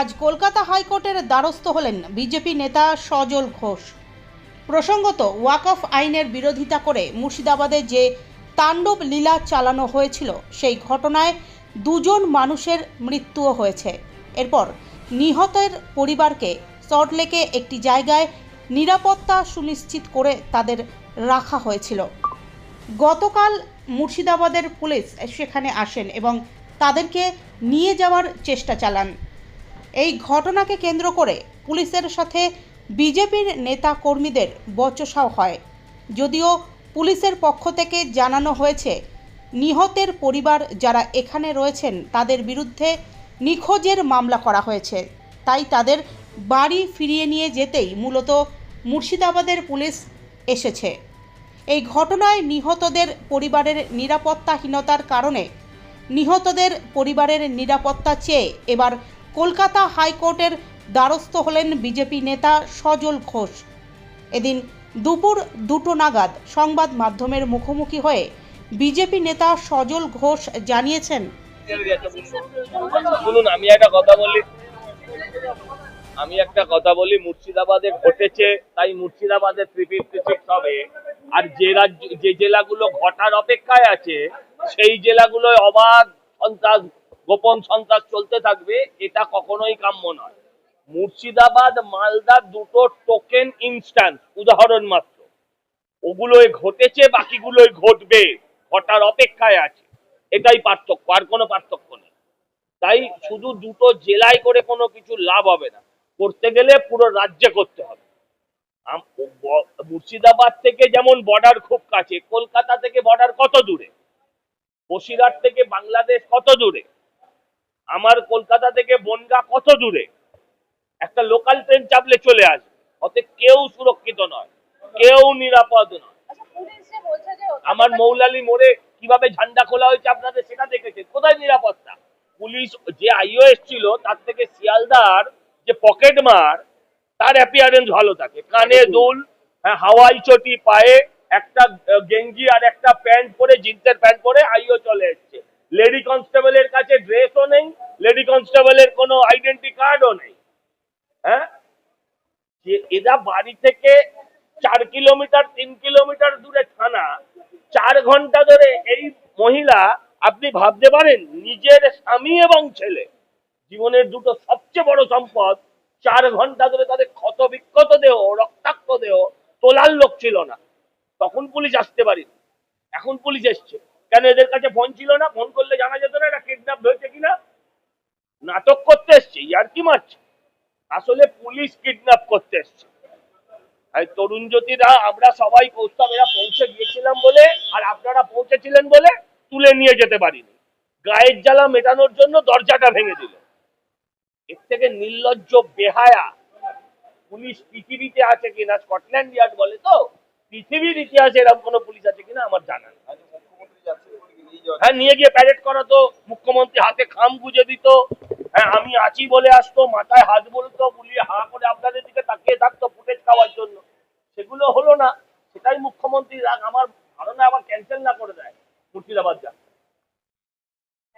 আজ কলকাতা হাইকোর্টের দ্বারস্থ হলেন বিজেপি নেতা সজল ঘোষ। প্রসঙ্গত ওয়াকফ আইনের বিরোধিতা করে মুর্শিদাবাদে যে তাণ্ডব লীলা চালানো হয়েছিল, সেই ঘটনায় দুজন মানুষের মৃত্যুও হয়েছে। এরপর নিহতের পরিবারকে সল্টলেকে একটি জায়গায় নিরাপত্তা সুনিশ্চিত করে তাদের রাখা হয়েছিল। গতকাল মুর্শিদাবাদের পুলিশ সেখানে আসেন এবং তাদেরকে নিয়ে যাওয়ার চেষ্টা চালান। এই ঘটনাকে কেন্দ্র করে পুলিশের সাথে বিজেপির নেতা কর্মীদের বচসাও হয়। যদিও পুলিশের পক্ষ থেকে জানানো হয়েছে, নিহতের পরিবার যারা এখানে রয়েছেন তাদের বিরুদ্ধে নিখোঁজের মামলা করা হয়েছে। তাই তাদের বাড়ি ফিরিয়ে নিয়ে যেতেই মূলত মুর্শিদাবাদের পুলিশ এসেছে। এই ঘটনায় নিহতদের পরিবারের নিরাপত্তাহীনতার কারণে নিহতদের পরিবারের নিরাপত্তা চেয়ে এবার কলকাতা হাইকোর্টের দ্বারস্থ হলেন বিজেপি নেতা সজল ঘোষ। এদিন দুপুর দুটো নাগাদ সংবাদ মাধ্যমের মুখোমুখি হয়ে বিজেপি নেতা সজল ঘোষ জানিয়েছেন, শুনুন, আমি একটা কথা বলি। আমি একটা কথা বলি, মুর্শিদাবাদে ঘটেছে, তাই মুর্শিদাবাদে হবে। আর যে রাজ্য, যে জেলাগুলো ঘটার অপেক্ষায় আছে, সেই জেলাগুলোয় অবাধ সন্ত্রাস গোপন সন্ত্রাস চলতে থাকবে, এটা কখনোই কাম্য নয়। মুর্শিদাবাদ, মালদা দুটো টোকেন ইনস্ট্যান্স উদাহরণ মাত্র। ওগুলোই ঘটেছে, বাকিগুলোই ঘটবে, ঘটার অপেক্ষায় আছে। এটাই পার্থক্য, আর কোনো পার্থক্য নেই। তাই শুধু দুটো জেলায় করে কোনো কিছু লাভ হবে না। করতে গেলে পুরো রাজ্যে করতে হবে। মুর্শিদাবাদ থেকে যেমন বর্ডার খুব কাছে, কলকাতা থেকে বর্ডার কত দূরে? বসিরহাট থেকে বাংলাদেশ কত দূরে? আমার কলকাতা থেকে বনগা কত দূরে? একটা লোকাল ট্রেন চাপলে চলে আসবে। অতএব কেউ সুরক্ষিত নয় কেউ নিরাপদ নয়। আচ্ছা পুলিশ যে বলছে যে আমার মৌলালি মোড়ে কীভাবে ঝান্ডা খোলা হয়েছে আপনাদের সেটা দেখেছে কোথায় নিরাপত্তা? পুলিশ যে আইও এসছিল তার থেকে শিয়ালদার যে পকেট মার তার অ্যাপিয়ারেন্স ভালো থাকে। কানে দুল হ্যাঁ, হাওয়াই চটি পায়ে একটা গেঞ্জি আর একটা প্যান্ট পরে জিন্সের প্যান্ট পরে আইও চলে এসছে। লেডি কনস্টেবলের কাছে ড্রেসও নেই লেডি কনস্টেবলের কোনো আইডেন্টি কার্ডও নেই। হ্যাঁ? যে এরা বাড়ি থেকে চার কিলোমিটার, তিন কিলোমিটার দূরে থানা, চার ঘণ্টা ধরে এই মহিলা, আপনি ভাবতে পারেন, নিজের স্বামী এবং ছেলে জীবনের দুটো সবচেয়ে বড় সম্পদ। চার ঘণ্টা ধরে তাদের ক্ষত বিক্ষত দেহ, রক্তাক্ত দেহ তোলার লোক ছিল না। তখন পুলিশ আসতে পারিনি। এখন পুলিশ এসছে। কেন এদের কাছে ফোন ছিল না? ফোন করলে জানা যেত না এটা কিডন্যাপ হয়েছে কিনা? নাটক করতে এসছে ইয়ার কি মারছে। আসলে পুলিশ কিডন্যাপ করতে এসছে। আর তরুণ জ্যোতিরা, আমরা সবাই কৌস্তবেরা পৌঁছে গিয়েছিলাম বলে, আর আপনারা পৌঁছেছিলেন বলে তুলে নিয়ে যেতে পারিনি। গায়ের জ্বালা মেটানোর জন্য দরজাটা ভেঙে দিল। এর থেকে নির্লজ্জ, বেহায়া পুলিশ পৃথিবীতে আছে কিনা, স্কটল্যান্ড ইয়ার্ড বলে তো? পৃথিবীর ইতিহাসে এরকম কোনো পুলিশ আছে কিনা আমার জানা নেই। হ্যাঁ নিয়ে গিয়ে প্যারেড করাতো, মুখ্যমন্ত্রী হাতে খাম গুজে দিত হ্যাঁ আমি আছি বলে আসতো, মাথায় হাত বলতো, বুলিয়ে হা করে আপনাদের দিকে তাকিয়ে থাকতো ফুটেজ খাওয়ার জন্য। সেগুলো হলো না, সেটাই মুখ্যমন্ত্রী আমার ধারণা আবার ক্যান্সেল না করে দেয়, মুর্শিদাবাদ